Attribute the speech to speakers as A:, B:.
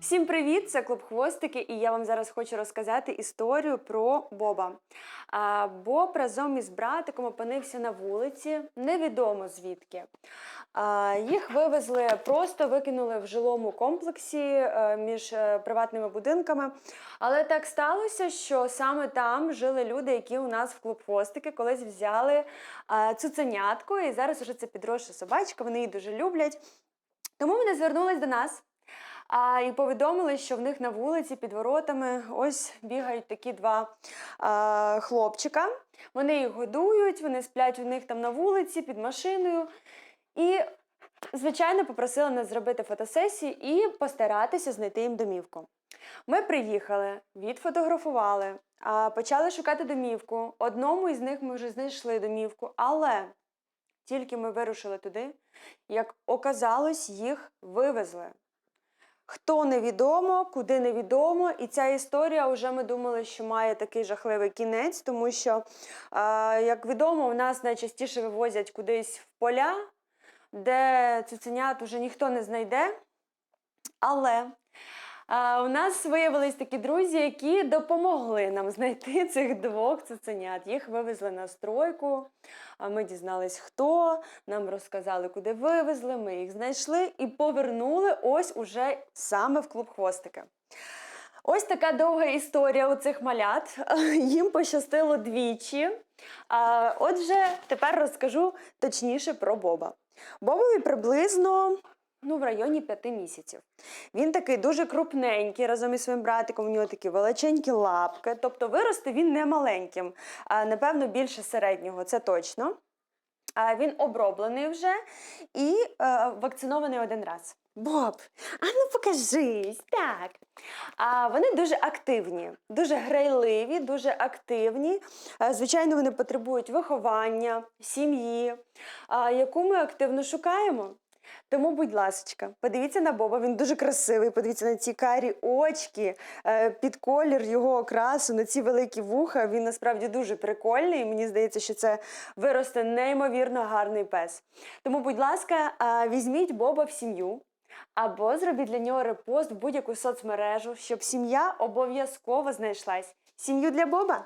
A: Всім привіт! Це клуб Хвостики, і я вам зараз хочу розказати історію про Боба. Боб разом із братиком опинився на вулиці, невідомо звідки. Їх вивезли, просто викинули в жилому комплексі е, між е, приватними будинками. Але так сталося, що саме там жили люди, які у нас в клуб Хвостики колись взяли а, цуценятку, і зараз уже це підросша собачка, вони її дуже люблять. Тому вони звернулись до нас. А, і повідомили, що в них на вулиці під воротами ось бігають такі два а, хлопчика. Вони їх годують, вони сплять у них там на вулиці під машиною. І, звичайно, попросили нас зробити фотосесію і постаратися знайти їм домівку. Ми приїхали, відфотографували, почали шукати домівку. Одному із них ми вже знайшли домівку, але тільки ми вирушили туди, як оказалось, їх вивезли. Хто невідомо, куди невідомо, і ця історія вже ми думали, що має такий жахливий кінець, тому що, як відомо, у нас найчастіше вивозять кудись в поля, де цуценят уже ніхто не знайде. Але е, у нас виявились такі друзі, які допомогли нам знайти цих двох цуценят. Їх вивезли на стройку. А ми дізнались, хто, нам розказали, куди вивезли, ми їх знайшли і повернули ось уже саме в клуб хвостика. Ось така довга історія у цих малят. Їм пощастило двічі. А, Отже, тепер розкажу точніше про Боба. Бобові приблизно ну, в районі п'яти місяців. Він такий дуже крупненький разом із своїм братиком. У нього такі величенькі лапки. Тобто виросте він не маленьким, а напевно більше середнього, це точно. А Він оброблений вже і е, вакцинований один раз. Боб, а ну покажись, так. А вони дуже активні, дуже грайливі, дуже активні. Звичайно, вони потребують виховання, сім'ї, яку ми активно шукаємо. Тому, будь ласка, подивіться на Боба, він дуже красивий. Подивіться на ці карі очки, е, під колір його окрасу, на ці великі вуха. Він насправді дуже прикольний. і Мені здається, що це виросте неймовірно гарний пес. Тому, будь ласка, е, візьміть Боба в сім'ю. Або зробіть для нього репост в будь-яку соцмережу, щоб сім'я обов'язково знайшлась. Сім'ю для Боба.